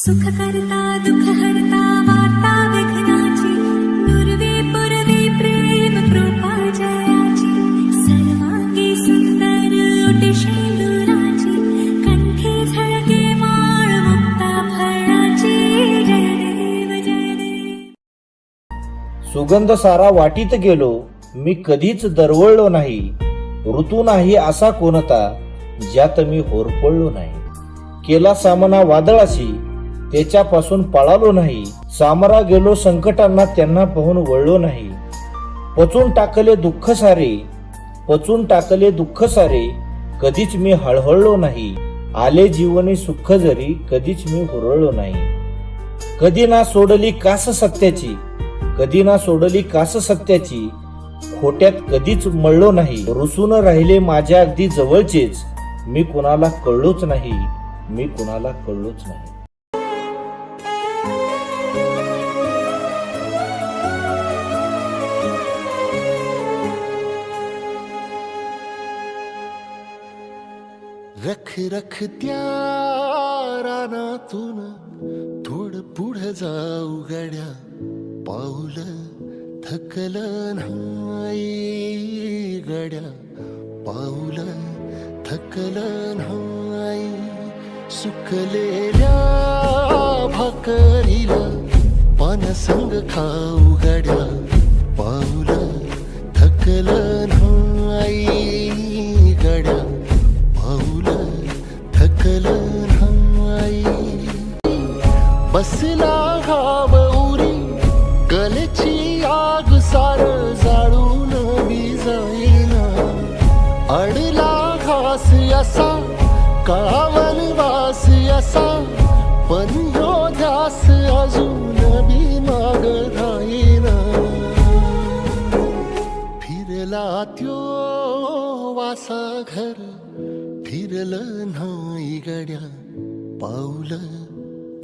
सुख करता दुःख हरता वार्ता विघ्नाची दुर्वी पुरवी प्रेम कृपा जयाची सर्वांगी सुंदर ओटी दुराची कंठी झळके माळ मुक्ता फळाची जय देव जय देव. सुगंध सारा वाटीत गेलो मी कधीच दरवळलो नाही ऋतू नाही असा कोणता ज्यात मी होरपळलो नाही. केला सामना वादळाशी त्याच्यापासून पळालो नाही. सामरा गेलो संकटांना त्यांना पाहून वळलो नाही. पचून टाकले दुःख सारे. पचून टाकले दुःख सारे. कधीच मी हळहळलो नाही. आले जीवनी सुख जरी कधीच मी हुरळलो नाही. कधी ना सोडली कास सत्याची. कधी ना सोडली कास सत्याची. खोट्यात कधीच मळलो नाही. रुसून राहिले माझ्या अगदी जवळचेच. मी कुणाला कळलोच नाही. मी कुणाला कळलोच नाही. रख रख त्या रानातून थोड पुढं जाऊ गड्या. पाऊल थकल नाही गड्या. पाऊल थकल नाही. सुकलेल्या भाकरीला पान संग खाऊ गड्या. पाऊल थकल नाही. बसला घाव उरी कलेची आग सार जाळून जाईना अडला घास असा कळावन वास असा पण यो ध्यास अजून बी माग राहीना. फिरला त्यो वासा घर फिरलं नाही गड्या पावलं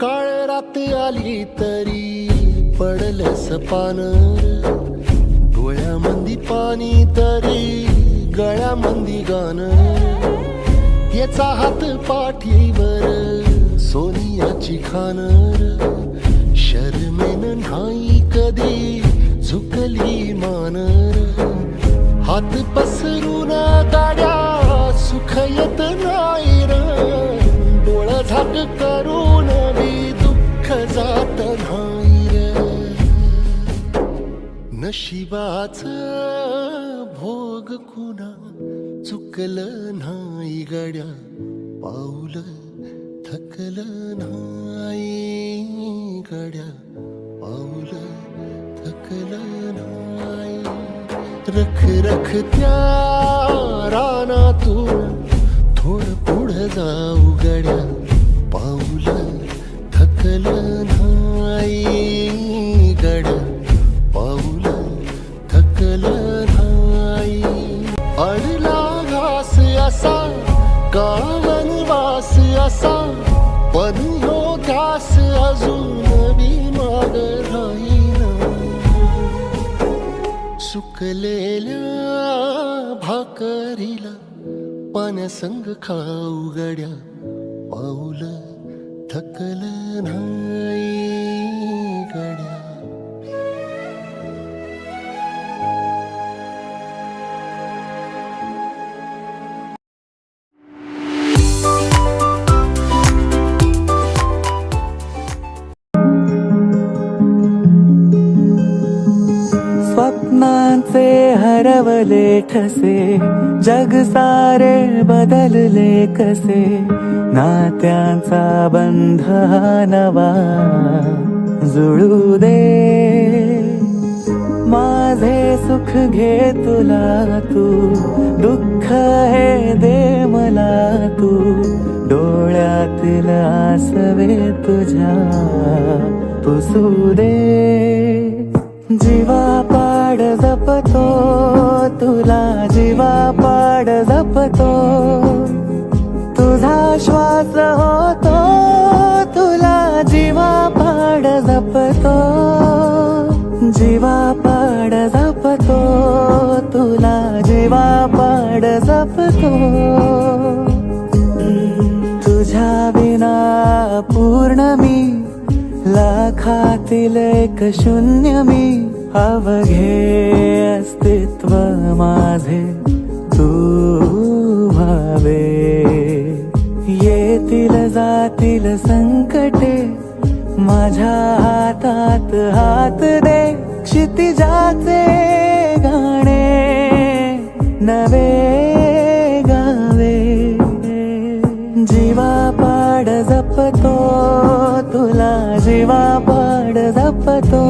काळ रात आली तरी पडलस सपान. डोळ्यामंदी पाणी तरी गळ्यामंदी गाण. याचा हात पाठीवर सोनियाची खानर शर्मेन नाही कधी झुकली मानर हात पसरून गाड्या सुख येत नाही डोळा झाक कर जात नाही रे. नशिबाच भोग कुणा चुकलं नाही गड्या. पाऊल थकल नाही गड्या. पाऊल थकल नाही. रख रख त्या रानातून थोड पुढं जाऊ गड्या. वासी असा कावन वासी असा पण हो ध्यास अजून बी माग राहीना. सुकलेल्या भाकरीला पाण्यासंग खाऊ गड्या पाऊल थकल नाही. स्वप्नांचे हरवले ठसे जग सारे बदलले कसे नात्यांचा बंध नवा जुळू दे. माझे सुख घे तुला तू दुःख हे दे मला तू डोळ्यातील आसवे तुझ्या पुसू दे. जीवा जपतो तुला जीवा पाड जपतो. तुझा श्वास होतो तुला जीवा पाड जपतो. जीवा पाड जपतो तुला जीवा पाड जपतो. तुझ्या विना पूर्ण मी लाखातील एक शून्य मी अवघे अस्तित्व माझे तू व्हावे येतील जातील संकटे माझ्या हातात हात दे. क्षितिजाचे गाणे नवे गावे. जीवा पाड जपतो तुला जीवा पाड जपतो.